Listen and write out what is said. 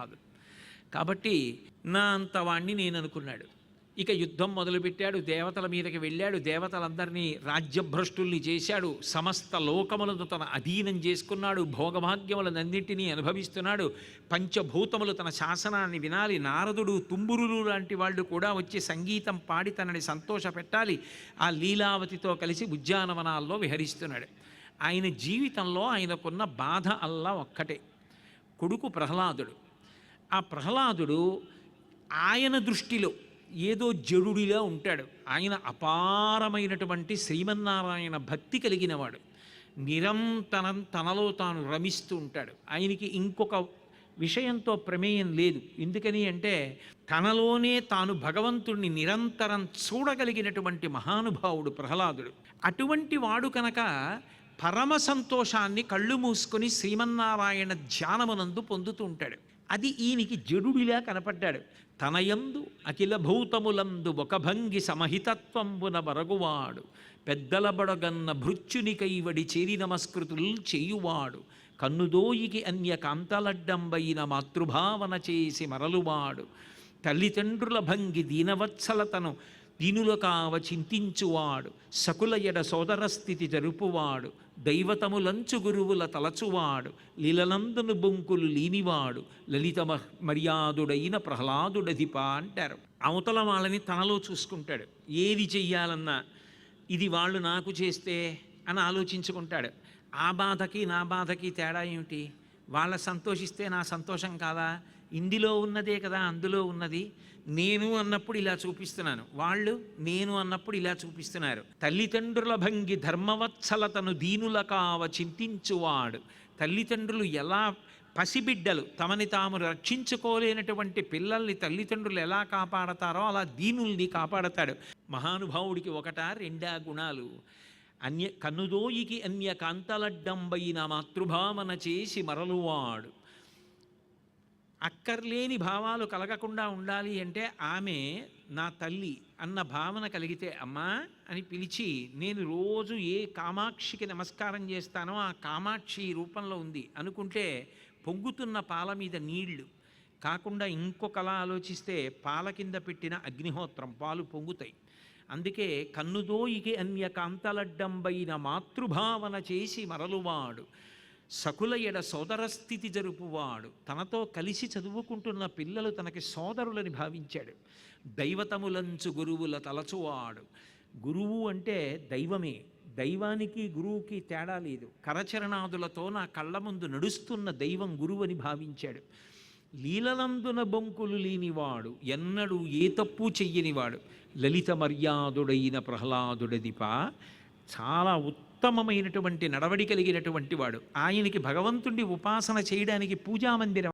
కాదు. కాబట్టి నా అంత వాణ్ణి నేను అనుకున్నాడు. ఇక యుద్ధం మొదలుపెట్టాడు దేవతల మీదకి వెళ్ళాడు దేవతలందరినీ రాజ్యభ్రష్టుల్ని చేశాడు సమస్త లోకములను తన అధీనం చేసుకున్నాడు భోగభాగ్యములనన్నింటినీ అనుభవిస్తున్నాడు పంచభూతములు తన శాసనాన్ని వినాలి నారదుడు తుంబురులు లాంటి వాళ్ళు కూడా వచ్చి సంగీతం పాడి తనని సంతోషపెట్టాలి ఆ లీలావతితో కలిసి ఉద్యానవనాల్లో విహరిస్తున్నాడు. ఆయన జీవితంలో ఆయనకున్న బాధ అల్లా ఒక్కటే. కొడుకు ప్రహ్లాదుడు ఆ ప్రహ్లాదుడు ఆయన దృష్టిలో ఏదో జడుడిలా ఉంటాడు. ఆయన అపారమైనటువంటి శ్రీమన్నారాయణ భక్తి కలిగినవాడు. నిరంతరం తనలో తాను రమిస్తూ ఉంటాడు. ఆయనకి ఇంకొక విషయంతో ప్రమేయం లేదు. ఎందుకని అంటే తనలోనే తాను భగవంతుణ్ణి నిరంతరం చూడగలిగినటువంటి మహానుభావుడు ప్రహ్లాదుడు. అటువంటి వాడు కనుక పరమ సంతోషాన్ని కళ్ళు మూసుకొని శ్రీమన్నారాయణ ధ్యానమునందు పొందుతూ ఉంటాడు. అది ఈయనకి జడుడిలా కనపడ్డాడు. తనయందు అఖిల భూతములందు ఒక భంగి సమహితత్వంబున బరగువాడు పెద్దల బడగన్న భృత్యునికైవడి చేరి నమస్కృతులు చేయువాడు. కన్నుదోయికి అన్య కాంతలడ్డంబైన మాతృభావన చేసి మరలువాడు. తల్లిదండ్రుల భంగి దీనవత్సలతను దీనుల కావ చింతించువాడు సకుల ఎడ సోదర స్థితి జరుపువాడు దైవతములంచు గురువుల తలచువాడు లీలనందును బొంకులు లీనివాడు లలిత మర్యాదుడైన ప్రహ్లాదుడధిప అంటారు. అవతల వాళ్ళని తనలో చూసుకుంటాడు. ఏది చెయ్యాలన్నా ఇది వాళ్ళు నాకు చేస్తే అని ఆలోచించుకుంటాడు. ఆ బాధకి నా బాధకి తేడా ఏమిటి? వాళ్ళ సంతోషిస్తే నా సంతోషం కాదా? ఇందులో ఉన్నదే కదా అందులో ఉన్నది. నేను అన్నప్పుడు ఇలా చూపిస్తున్నాను. వాళ్ళు నేను అన్నప్పుడు ఇలా చూపిస్తున్నారు. తల్లిదండ్రుల భంగి ధర్మవత్సలతను దీనుల కావ చింతించువాడు. తల్లిదండ్రులు ఎలా పసిబిడ్డలు తమని తాము రక్షించుకోలేనటువంటి పిల్లల్ని తల్లిదండ్రులు ఎలా కాపాడతారో అలా దీనుల్ని కాపాడతాడు. మహానుభావుడికి ఒకట రెండా గుణాలు. అన్య కన్నుదోయికి అన్య కాంతలడ్డంబైన మాతృభావన చేసి మరలువాడు. అక్కర్లేని భావాలు కలగకుండా ఉండాలి అంటే ఆమె నా తల్లి అన్న భావన కలిగితే అమ్మా అని పిలిచి నేను రోజు ఏ కామాక్షికి నమస్కారం చేస్తానో ఆ కామాక్షి రూపంలో ఉంది అనుకుంటే పొంగుతున్న పాల మీద నీళ్ళు. కాకుండా ఇంకొకలా ఆలోచిస్తే పాల కింద పెట్టిన అగ్నిహోత్రం పాలు పొంగుతాయి. అందుకే కన్నుదోయికి అన్య కాంతలడ్డంబైన మాతృభావన చేసి మరలువాడు. సకుల ఎడ సోదర స్థితి జరుపువాడు. తనతో కలిసి చదువుకుంటున్న పిల్లలు తనకి సోదరులని భావించాడు. దైవతములంచు గురువుల తలచువాడు. గురువు అంటే దైవమే. దైవానికి గురువుకి తేడా లేదు. కరచరణాదులతో నా కళ్ళ ముందు నడుస్తున్న దైవం గురువు అని భావించాడు. లీలనందున బొంకులు లేనివాడు. ఎన్నడూ ఏ తప్పు చెయ్యనివాడు. లలిత మర్యాదుడైన ప్రహ్లాదుడదిప. చాలా ఉత్తమమైనటువంటి నడవడి కలిగినటువంటి వాడు. ఆయనకి భగవంతుడి ఉపాసన చేయడానికి పూజామందిరం